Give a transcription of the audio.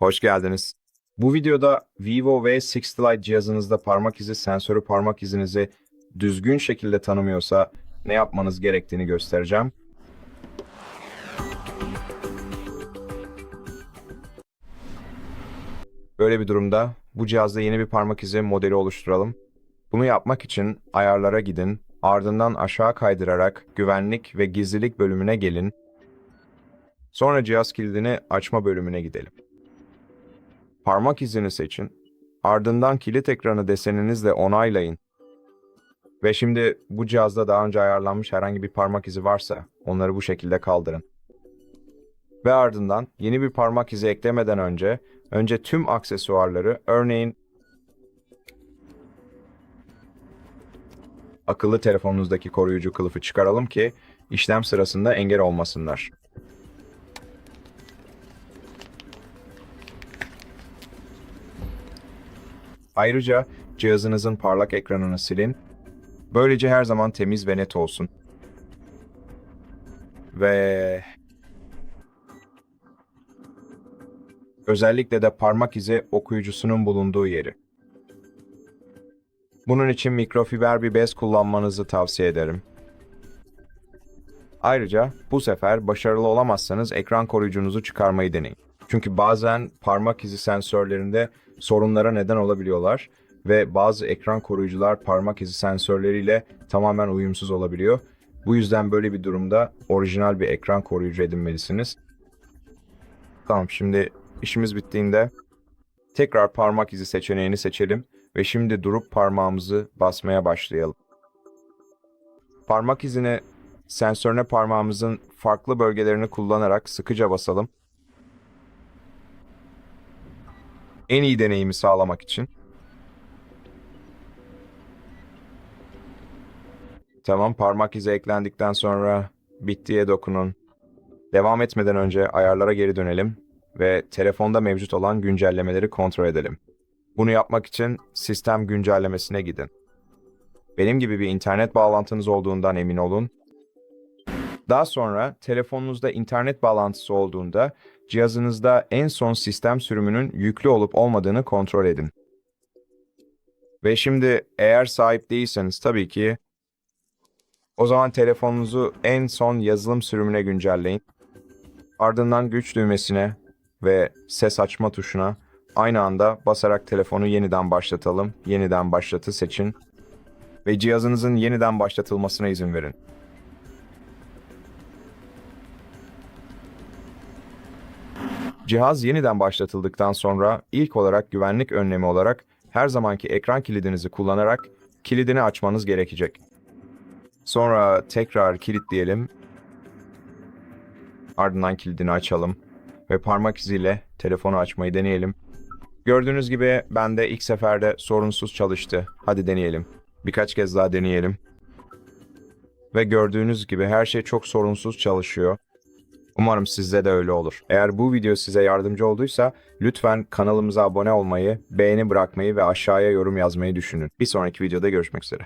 Hoş geldiniz. Bu videoda Vivo V60 Lite cihazınızda parmak izi sensörü parmak izinizi düzgün şekilde tanımıyorsa ne yapmanız gerektiğini göstereceğim. Böyle bir durumda bu cihazda yeni bir parmak izi modeli oluşturalım. Bunu yapmak için ayarlara gidin, ardından aşağı kaydırarak güvenlik ve gizlilik bölümüne gelin. Sonra cihaz kilidini açma bölümüne gidelim. Parmak izini seçin. Ardından kilit ekranı deseninizle onaylayın. Ve şimdi bu cihazda daha önce ayarlanmış herhangi bir parmak izi varsa onları bu şekilde kaldırın. Ve ardından yeni bir parmak izi eklemeden önce önce tüm aksesuarları örneğin akıllı telefonunuzdaki koruyucu kılıfı çıkaralım ki işlem sırasında engel olmasınlar. Ayrıca cihazınızın parlak ekranını silin. Böylece her zaman temiz ve net olsun. Ve özellikle de parmak izi okuyucusunun bulunduğu yeri. Bunun için mikrofiber bir bez kullanmanızı tavsiye ederim. Ayrıca bu sefer başarılı olamazsanız ekran koruyucunuzu çıkarmayı deneyin. Çünkü bazen parmak izi sensörlerinde sorunlara neden olabiliyorlar ve bazı ekran koruyucular parmak izi sensörleriyle tamamen uyumsuz olabiliyor. Bu yüzden böyle bir durumda orijinal bir ekran koruyucu edinmelisiniz. Tamam şimdi işimiz bittiğinde tekrar parmak izi seçeneğini seçelim ve şimdi durup parmağımızı basmaya başlayalım. Parmak izini sensörüne parmağımızın farklı bölgelerini kullanarak sıkıca basalım. En iyi deneyimi sağlamak için. Tamam, parmak izi eklendikten sonra bittiye dokunun. Devam etmeden önce ayarlara geri dönelim ve telefonda mevcut olan güncellemeleri kontrol edelim. Bunu yapmak için sistem güncellemesine gidin. Benim gibi bir internet bağlantınız olduğundan emin olun. Daha sonra telefonunuzda internet bağlantısı olduğunda cihazınızda en son sistem sürümünün yüklü olup olmadığını kontrol edin. Ve şimdi eğer sahip değilseniz tabii ki o zaman telefonunuzu en son yazılım sürümüne güncelleyin. Ardından güç düğmesine ve ses açma tuşuna aynı anda basarak telefonu yeniden başlatalım. Yeniden başlatı seçin ve cihazınızın yeniden başlatılmasına izin verin. Cihaz yeniden başlatıldıktan sonra ilk olarak güvenlik önlemi olarak her zamanki ekran kilidinizi kullanarak kilidini açmanız gerekecek. Sonra tekrar kilitleyelim. Ardından kilidini açalım ve parmak iziyle telefonu açmayı deneyelim. Gördüğünüz gibi bende ilk seferde sorunsuz çalıştı. Hadi deneyelim. Birkaç kez daha deneyelim. Ve gördüğünüz gibi her şey çok sorunsuz çalışıyor. Umarım sizde de öyle olur. Eğer bu video size yardımcı olduysa lütfen kanalımıza abone olmayı, beğeni bırakmayı ve aşağıya yorum yazmayı düşünün. Bir sonraki videoda görüşmek üzere.